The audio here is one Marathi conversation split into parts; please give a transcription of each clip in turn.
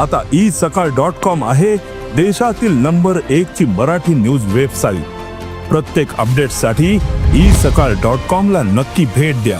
आता ई सकाळ डॉट कॉम आहे देशातील नंबर एक ची मराठी न्यूज वेबसाईट. प्रत्येक अपडेटसाठी ई सकाळ डॉट कॉम ला नक्की भेट द्या.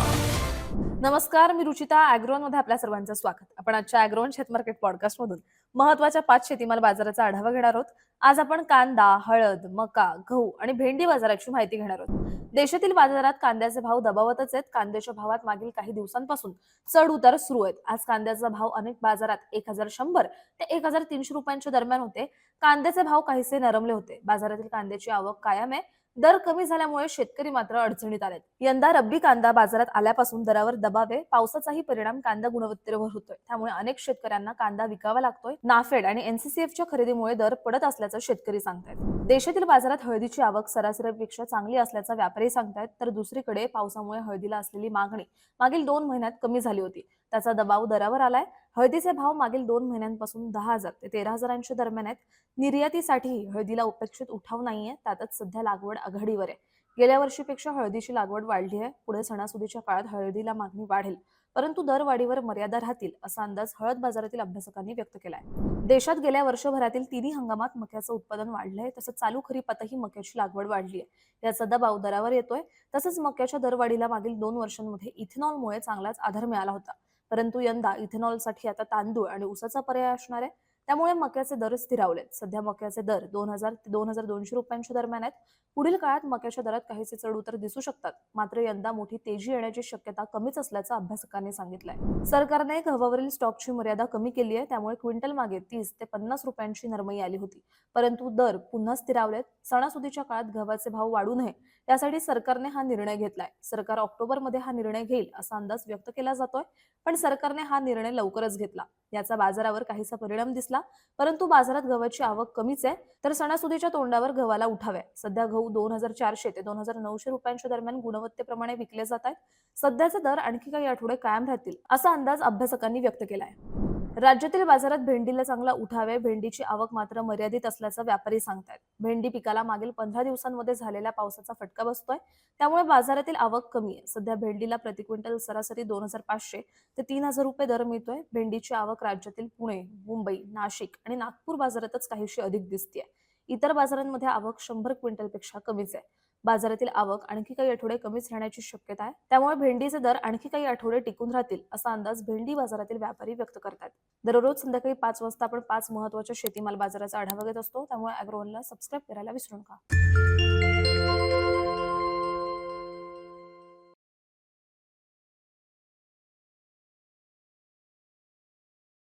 नमस्कार मी रुचिता अॅग्रोनमध्ये आपल्या सर्वांचं स्वागत. आपण आजच्या अॅग्रोन शेतमार्केट पॉडकास्ट मधून महत्त्वाच्या पाच शेतीमाल बाजाराचा आढावा घेणार आहोत. आज आपण कांदा हळद मका गहू आणि भेंडी बाजाराची माहिती घेणार आहोत. देशातील बाजारात कांद्याचे भाव दबावतच आहेत. कांद्याच्या भावात मागील काही दिवसांपासून चढ उतार सुरू आहेत. आज कांद्याचा भाव अनेक बाजारात एक हजार शंभर ते एक हजार तीनशे रुपयांच्या दरम्यान होते. कांद्याचे भाव काहीसे नरमले होते. बाजारातील कांद्याची आवक कायम आहे. दर कमी झाल्यामुळे शेतकरी मात्र अडचणीत आलेत. यंदा रब्बी कांदा बाजारात आल्यापासून दरावर दबावे पावसाचाही परिणाम कांदा गुणवत्तेवर होतोय. त्यामुळे अनेक शेतकऱ्यांना कांदा विकावा लागतोय. नाफेड आणि एनसीसीएफच्या खरेदीमुळे दर पडत असल्याचं शेतकरी सांगतायत. देशातील बाजारात हळदीची आवक सरासरीपेक्षा चांगली असल्याचा व्यापारी सांगतायत तर दुसरीकडे पावसामुळे हळदीला असलेली मागणी मागील दोन महिन्यात कमी झाली होती. त्याचा दबाव दरावर आलाय. हळदीचे भाव मागील दोन महिन्यांपासून दहा हजार ते तेरा हजारांच्या दरम्यान आहेत. निर्यातीसाठीही हळदीला उपेक्षित उठाव नाहीये. त्यातच सध्या लागवड आघाडीवर आहे. गेल्या वर्षीपेक्षा हळदीची लागवड वाढली आहे. पुढे सणासुदीच्या काळात हळदीला मागणी वाढेल. परंतु दरवाढीवर मर्यादा राहतील असा अंदाज हळद बाजारातील अभ्यासकांनी व्यक्त केलाय. देशात गेल्या वर्षभरातील तिन्ही हंगामात मक्याचं उत्पादन वाढलंय तसंच चालू खरीपातही मक्याची लागवड वाढली आहे याचा दबाव दरावर येतोय तसंच मक्याच्या दरवाढीला मागील दोन वर्षांमध्ये इथेनॉलमुळे चांगलाच आधार मिळाला होता. परंतु यंदा इथेनॉलसाठी आता तांदूळ आणि ऊसाचा पर्याय असणार आहे. त्यामुळे मक्याचे दर स्थिरावलेत. सध्या मक्याचे दर दोन हजार ते दोन हजार दोनशे रुपयांच्या दरम्यान आहेत. पुढील काळात मक्याच्या दरात काहीसे चढ उतर दिसू शकतात. मात्र यंदा मोठी तेजी येण्याची शक्यता कमीच असल्याचं अभ्यासकांनी सांगितलंय. सरकारने गव्हावरील स्टॉकची मर्यादा कमी केली आहे. त्यामुळे क्विंटल मागे तीस ते पन्नास रुपयांची नरमई आली होती. परंतु दर पुन्हा स्थिरावलेत. सणासुदीच्या काळात गव्हाचे भाव वाढू नये. यासाठी सरकारने हा निर्णय घेतलाय. सरकार ऑक्टोबरमध्ये हा निर्णय घेईल असा अंदाज व्यक्त केला जातोय. पण सरकारने हा निर्णय लवकरच घेतला. याचा बाजारावर काहीसा परिणाम दिसला. परंतु बाजारात गव्हाची आवक कमीच आहे तर सणासुदीच्या तोंडावर गव्हाला उठावे सध्या गहू दोन हजार चारशे ते दोन हजार नऊशे रुपयांच्या दरम्यान गुणवत्तेप्रमाणे विकले जात आहेत. सध्याचे दर आणखी काही आठवडे कायम राहतील असा अंदाज अभ्यासकांनी व्यक्त केला आहे राज्यातील बाजारात भेंडीला चांगला उठावे भेंडीची आवक मात्र मर्यादित असल्याचं व्यापारी सांगतायत. भेंडी पिकाला मागील पंधरा दिवसांमध्ये झालेल्या पावसाचा फटका बसतोय. त्यामुळे बाजारातील आवक कमी आहे. सध्या भेंडीला प्रति क्विंटल सरासरी दोन हजार पाचशे ते तीन हजार रुपये दर मिळतोय. भेंडीची आवक राज्यातील पुणे मुंबई नाशिक आणि नागपूर बाजारातच काहीशी अधिक दिसते इतर बाजारांमध्ये आवक शंभर क्विंटलपेक्षा कमीच आहे. बाजारातील आवक आणखी काही आठवडे कमीच राहण्याची शक्यता आहे. त्यामुळे भेंडीचे दर आणखी काही आठवडे टिकून राहतील असा अंदाज भेंडी बाजारातील व्यापारी व्यक्त करतात. दररोज संध्याकाळी पाच वाजता आपण पाच महत्त्वाच्या शेतीमाल बाजाराचा आढावा घेत असतो. त्यामुळे अॅग्रोवनला सबस्क्राईब करायला विसरू नका.